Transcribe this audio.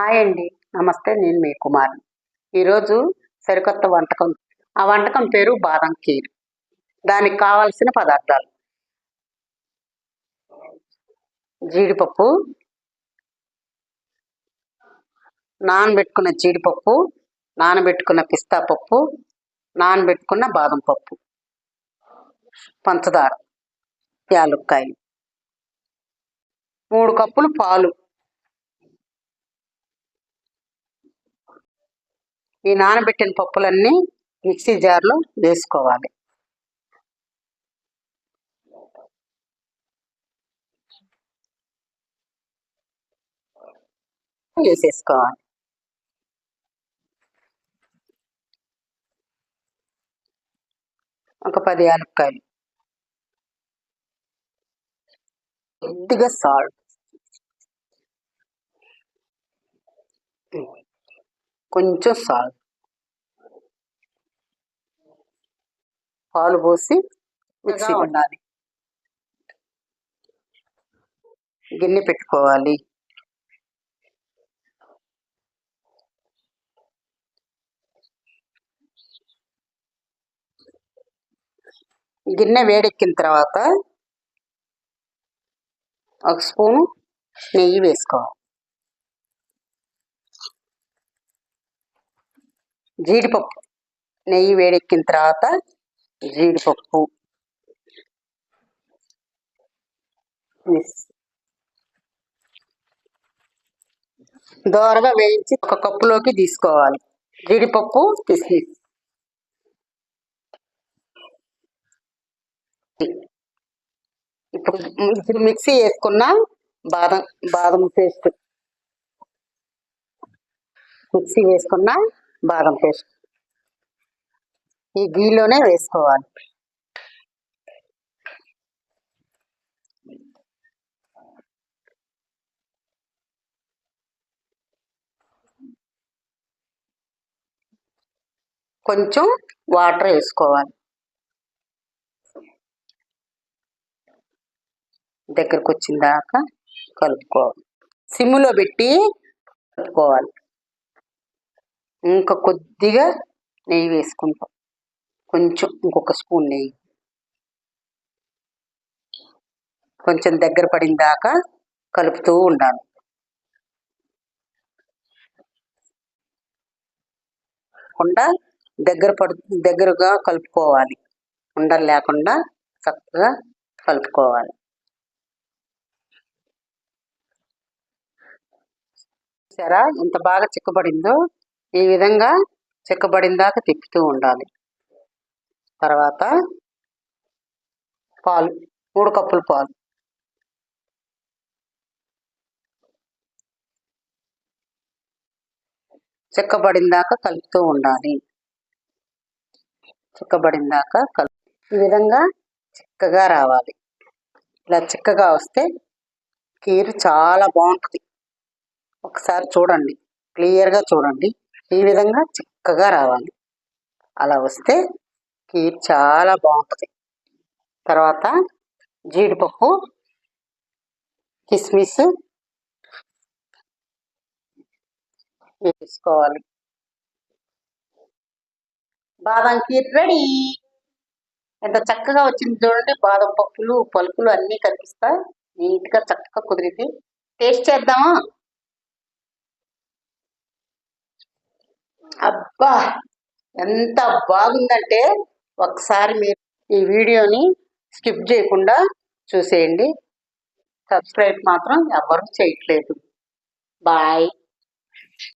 Hi అండి. నమస్తే నేను మీ కుమార్. ఈరోజు సరికొత్త వంటకం. ఆ వంటకం పేరు బాదం కీర్. దానికి కావాల్సిన పదార్థాలు. జీడిపప్పు నానబెట్టుకున్న జీడిపప్పు నానబెట్టుకున్న పిస్తా పప్పు నానబెట్టుకున్న బాదం పప్పు. పంచదార యాలుక్కాయలు. మూడు కప్పులు పాలు. ఈ నానబెట్టిన పప్పులన్నీ మిక్సీ జార్లో వేసుకోవాలి. వేసేసుకోవాలి. ఒక పది యాలక్కాయలు. కొద్దిగా సాల్ట్. కొంచెం సాల్ట్. పాలు పోసి మిక్సీ ఉండాలి గిన్నె పెట్టుకోవాలి. గిన్నె వేడెక్కిన తర్వాత ఒక స్పూను నెయ్యి వేసుకోవాలి. జీడిపప్పు. నెయ్యి వేడెక్కిన తర్వాత జీడిపప్పు. దోరగా వేయించి ఒక కప్పులోకి తీసుకోవాలి. జీడిపప్పు తీసి ఇప్పుడు ఇప్పుడు మిక్సీ వేసుకున్న బాదం బాదం పేస్ట్. మిక్సీ వేసుకున్న బాదం పేస్ట్. ఈ గీలోనే వేసుకోవాలి. కొంచెం వాటర్ వేసుకోవాలి. దగ్గరకు వచ్చిన దాకా కలుపుకోవాలి. సిమ్లో పెట్టి కలుపుకోవాలి. ఇంకా కొద్దిగా నెయ్యి వేసుకుంటాం. కొంచెం ఇంకొక స్పూన్ నెయ్యి. కొంచెం దగ్గర పడిన దాకా కలుపుతూ ఉండాలి. కుండా దగ్గర పడు దగ్గరగా కలుపుకోవాలి. ఉండలు లేకుండా చక్కగా కలుపుకోవాలి. సరా ఎంత బాగా చిక్కబడిందో? ఈ విధంగా చిక్కబడిన దాకా తిప్పుతూ ఉండాలి. తర్వాత పాలు మూడు కప్పులు పాలు. చిక్కబడిన దాకా కలుపుతూ ఉండాలి. చిక్కబడిన దాకా కలుపు ఈ విధంగా చిక్కగా రావాలి. ఇలా చిక్కగా వస్తే కీరు చాలా బాగుంటుంది. ఒకసారి చూడండి. క్లియర్గా చూడండి. ఈ విధంగా చిక్కగా రావాలి. అలా వస్తే కీర్ చాలా బాగుంటుంది. తర్వాత జీడిపప్పు కిస్మిస్ వేసుకోవాలి. బాదం కీర్ రెడీ. ఎంత చక్కగా వచ్చింది చూడండి. బాదం పప్పులు పలుకులు అన్నీ కనిపిస్తాయి నీట్గా చక్కగా కుదిరింది. టేస్ట్ చేద్దామా? అబ్బా! ఎంత బాగుందంటే ఒకసారి మీరు ఈ వీడియోని స్కిప్ చేయకుండా చూసేయండి. సబ్స్క్రైబ్ మాత్రం ఎవరు చేయట్లేదు. బాయ్.